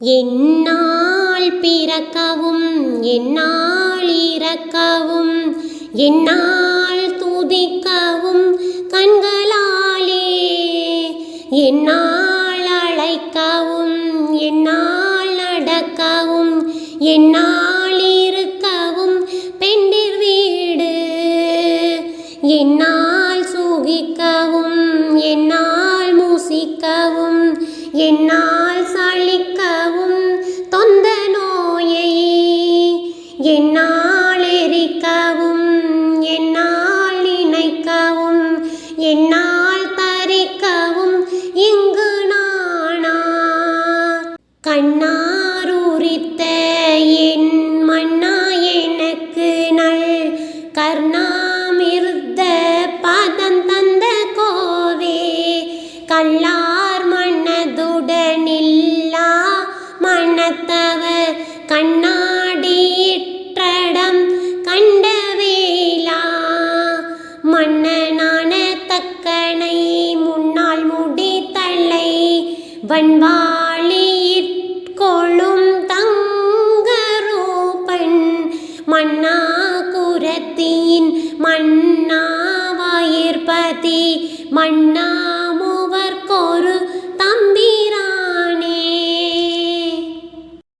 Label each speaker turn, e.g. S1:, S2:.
S1: என்னால் பிறக்கவும் என்னால் இறக்கவும் என்னால் துதிக்கவும் கண்களாலே என்னால் அழைக்கவும் என்னால் நடக்கவும் என்னால் இருக்கவும் பெண்டிர் வீடு என்னால் சுகிக்கவும் என்னால் மூசிக்கவும் என்னால் சளி எரிக்கவும் என்னால் நினைக்கவும் என்னால் பறிக்கவும் இங்கு நானா? கண்ணாரூரித்த என் மன்னா எனக்கு நல் கர்ணாமிருத்த பாதம் தந்த கோவே கல்லார் மன்னதுடனில் மன்னனான தக்கனை முன்னால் முடித்தலை வன்வாளியிற்கொள்ளும் தங்கரூபன் மன்னா குரத்தியின் மன்னா வயிற்பதி மன்னா